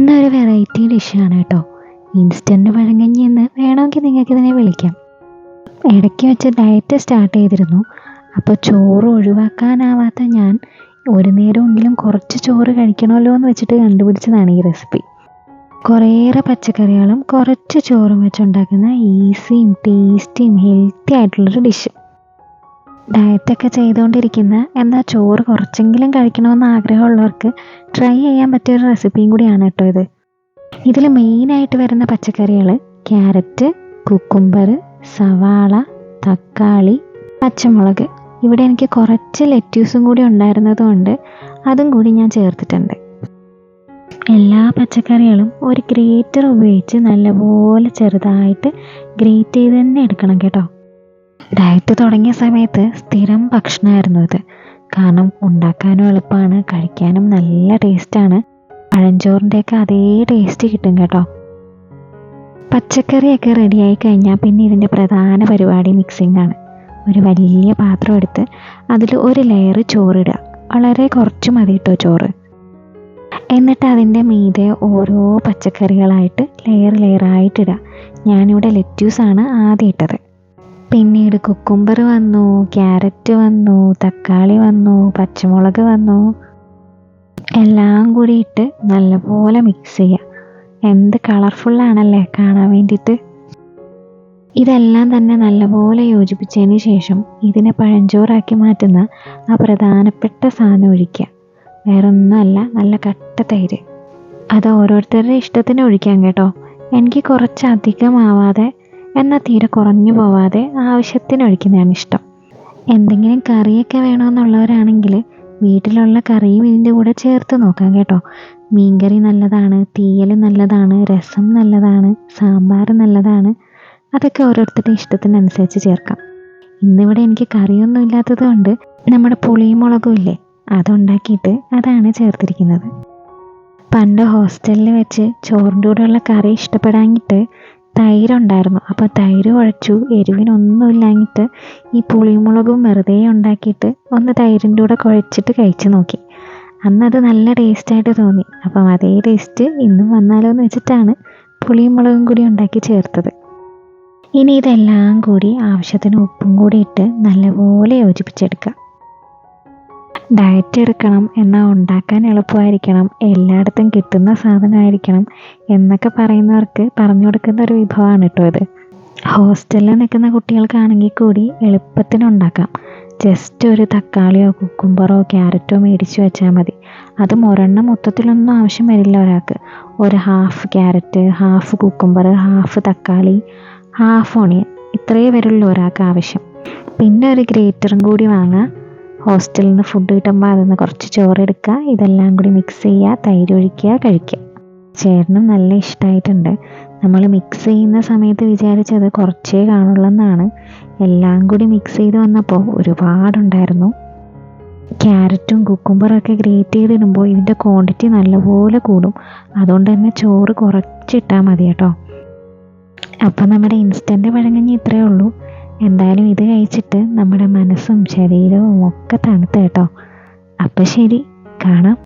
ഇന്നൊരു വെറൈറ്റി ഡിഷാണ് കേട്ടോ. ഇൻസ്റ്റന്റ് പഴങ്കഞ്ഞി എന്ന് വേണമെങ്കിൽ നിങ്ങൾക്ക് ഇതിനെ വിളിക്കാം. ഇടയ്ക്ക് വെച്ച് ഡയറ്റ് സ്റ്റാർട്ട് ചെയ്തിരുന്നു. അപ്പോൾ ചോറ് ഒഴിവാക്കാനാവാത്ത ഞാൻ ഒരു നേരമെങ്കിലും കുറച്ച് ചോറ് കഴിക്കണമല്ലോ എന്ന് വെച്ചിട്ട് കണ്ടുപിടിച്ചതാണ് ഈ റെസിപ്പി കുറേയേറെ പച്ചക്കറികളും കുറച്ച് ചോറും വെച്ചുണ്ടാക്കുന്ന ഈസിയും ടേസ്റ്റിയും ഹെൽത്തി ആയിട്ടുള്ളൊരു ഡിഷ് ഡയറ്റൊക്കെ ചെയ്തുകൊണ്ടിരിക്കുന്ന എന്നാൽ ചോറ് കുറച്ചെങ്കിലും കഴിക്കണമെന്ന് ആഗ്രഹമുള്ളവർക്ക് ട്രൈ ചെയ്യാൻ പറ്റിയ ഒരു റെസിപ്പിയും കൂടിയാണ് കേട്ടോ ഇത്. ഇതിൽ മെയിനായിട്ട് വരുന്ന പച്ചക്കറികൾ ക്യാരറ്റ് കുക്കുംബർ സവാള തക്കാളി പച്ചമുളക്. ഇവിടെ എനിക്ക് കുറച്ച് ലെറ്റ്യൂസും കൂടി ഉണ്ടായിരുന്നതുകൊണ്ട് അതും കൂടി ഞാൻ ചേർത്തിട്ടുണ്ട്. എല്ലാ പച്ചക്കറികളും ഒരു ഗ്രേറ്റർ ഉപയോഗിച്ച് നല്ലപോലെ ചെറുതായിട്ട് ഗ്രേറ്റ് ചെയ്ത് തന്നെ എടുക്കണം കേട്ടോ. ഡയറ്റ് തുടങ്ങിയ സമയത്ത് സ്ഥിരം ഭക്ഷണമായിരുന്നു ഇത്. കാരണം ഉണ്ടാക്കാനും എളുപ്പമാണ് കഴിക്കാനും നല്ല ടേസ്റ്റാണ് പഴഞ്ചോറിന്റെയൊക്കെ അതേ ടേസ്റ്റ് കിട്ടും കേട്ടോ. പച്ചക്കറിയൊക്കെ റെഡിയായി കഴിഞ്ഞാൽ പിന്നെ ഇതിന്റെ പ്രധാന പരിപാടി മിക്സിംഗ് ആണ്. ഒരു വലിയ പാത്രം എടുത്ത് അതിൽ ഒരു ലെയർ ചോറിടുക. വളരെ കുറച്ച് മതി കേട്ടോ ചോറ്. എന്നിട്ട് അതിന്റെ മീതെ ഓരോ പച്ചക്കറികളായിട്ട് ലെയർ ലെയറായിട്ടിടുക ഞാനിവിടെ ലെറ്റ്യൂസാണ് ആദ്യം ഇട്ടത്. പിന്നീട് കുക്കുംബർ വന്നു ക്യാരറ്റ് വന്നു തക്കാളി വന്നു പച്ചമുളക് വന്നു. എല്ലാം കൂടി ഇട്ട് നല്ലപോലെ മിക്സ് ചെയ്യുക എന്ത് കളർഫുള്ളാണല്ലേ കാണാൻ വേണ്ടിയിട്ട്. ഇതെല്ലാം തന്നെ നല്ലപോലെ യോജിപ്പിച്ചതിന് ശേഷം ഇതിനെ പഴഞ്ചോറാക്കി മാറ്റുന്ന ആ പ്രധാനപ്പെട്ട സാധനം ഒഴിക്കുക. വേറൊന്നുമല്ല നല്ല കട്ട തൈര്. അത് ഓരോരുത്തരുടെ ഇഷ്ടത്തിന് ഒഴിക്കാം കേട്ടോ. എനിക്ക് കുറച്ച് അധികമാവാതെ എന്നാൽ തീരെ കുറഞ്ഞു പോവാതെ ആവശ്യത്തിന് ഒഴിക്കുന്നതാണ് ഇഷ്ടം എന്തെങ്കിലും കറിയൊക്കെ വേണമെന്നുള്ളവരാണെങ്കിൽ വീട്ടിലുള്ള കറിയും ഇതിന്റെ കൂടെ ചേർത്ത് നോക്കാം കേട്ടോ. മീൻകറി നല്ലതാണ് തീയൽ നല്ലതാണ് രസം നല്ലതാണ് സാമ്പാർ നല്ലതാണ്. അതൊക്കെ ഓരോരുത്തരുടെ ഇഷ്ടത്തിനനുസരിച്ച് ചേർക്കാം. ഇന്നിവിടെ എനിക്ക് കറിയൊന്നും ഇല്ലാത്തത് കൊണ്ട് നമ്മുടെ പുളിയും മുളകും ഇല്ലേ അതുണ്ടാക്കിയിട്ട് അതാണ് ചേർത്തിരിക്കുന്നത്. പണ്ട് ഹോസ്റ്റലിൽ വെച്ച് ചോറിന്റെ കൂടെയുള്ള കറി ഇഷ്ടപ്പെടാഞ്ഞിട്ട് തൈരുണ്ടായിരുന്നു. അപ്പോൾ തൈര് കുഴച്ചു എരിവിനൊന്നുമില്ലാഞ്ഞിട്ട് ഈ പുളിമുളകും വെറുതെ ഉണ്ടാക്കിയിട്ട് ഒന്ന് തൈരിന്റെ കൂടെ കുഴച്ചിട്ട് കഴിച്ചു നോക്കി. അന്നത് നല്ല ടേസ്റ്റായിട്ട് തോന്നി. അപ്പം അതേ ടേസ്റ്റ് ഇന്നും വന്നാലോ എന്ന് വെച്ചിട്ടാണ് പുളിയും മുളകും കൂടി ഉണ്ടാക്കി ചേർത്തത്. ഇനി ഇതെല്ലാം കൂടി ആവശ്യത്തിന് ഉപ്പും കൂടി ഇട്ട് നല്ലപോലെ യോജിപ്പിച്ചെടുക്കുക ഡയറ്റ് എടുക്കണം എന്നാൽ ഉണ്ടാക്കാൻ എളുപ്പമായിരിക്കണം എല്ലായിടത്തും കിട്ടുന്ന സാധനമായിരിക്കണം എന്നൊക്കെ പറയുന്നവർക്ക് പറഞ്ഞു കൊടുക്കുന്ന ഒരു വിഭവമാണ് കേട്ടോ ഇത്. ഹോസ്റ്റലിൽ നിൽക്കുന്ന കുട്ടികൾക്കാണെങ്കിൽ കൂടി എളുപ്പത്തിന് ഉണ്ടാക്കാം. ജസ്റ്റ് ഒരു തക്കാളിയോ കുക്കുംബറോ ക്യാരറ്റോ മേടിച്ച് വെച്ചാൽ മതി. അത് ഒരെണ്ണം മൊത്തത്തിലൊന്നും ആവശ്യം വരില്ല ഒരാൾക്ക്. ഒരു half carrot half cucumber half തക്കാളി ഹാഫ് ഓണിയൻ ഇത്രയേ വരുള്ളൂ ഒരാൾക്ക് ആവശ്യം. പിന്നെ ഒരു ഗ്രേറ്ററും കൂടി വാങ്ങുക ഹോസ്റ്റലിൽ നിന്ന് ഫുഡ് കിട്ടുമ്പോൾ അതിൽ നിന്ന് കുറച്ച് ചോറെടുക്കുക ഇതെല്ലാം കൂടി മിക്സ് ചെയ്യുക. തൈരൊഴിക്കുക കഴിക്കുക. ചേട്ടനും നല്ല ഇഷ്ടമായിട്ടുണ്ട് നമ്മൾ മിക്സ് ചെയ്യുന്ന സമയത്ത് വിചാരിച്ചത് കുറച്ചേ കാണുള്ളൂ എല്ലാം കൂടി മിക്സ് ചെയ്ത് വന്നപ്പോൾ ഒരുപാടുണ്ടായിരുന്നു. ക്യാരറ്റും കുക്കുംബറൊക്കെ ഗ്രേറ്റ് ചെയ്തിടുമ്പോൾ ഇതിന്റെ ക്വാണ്ടിറ്റി നല്ലപോലെ കൂടും. അതുകൊണ്ട് തന്നെ ചോറ് കുറച്ചിട്ടാൽ മതി കേട്ടോ. അപ്പം നമ്മുടെ ഇൻസ്റ്റന്റ് പഴങ്കഞ്ഞി ഇത്രയേ ഉള്ളൂ. എന്തായാലും ഇത് കഴിച്ചിട്ട് നമ്മുടെ മനസ്സും ശരീരവും ഒക്കെ തണുത്ത് കേട്ടോ. അപ്പം ശരി കാണാം.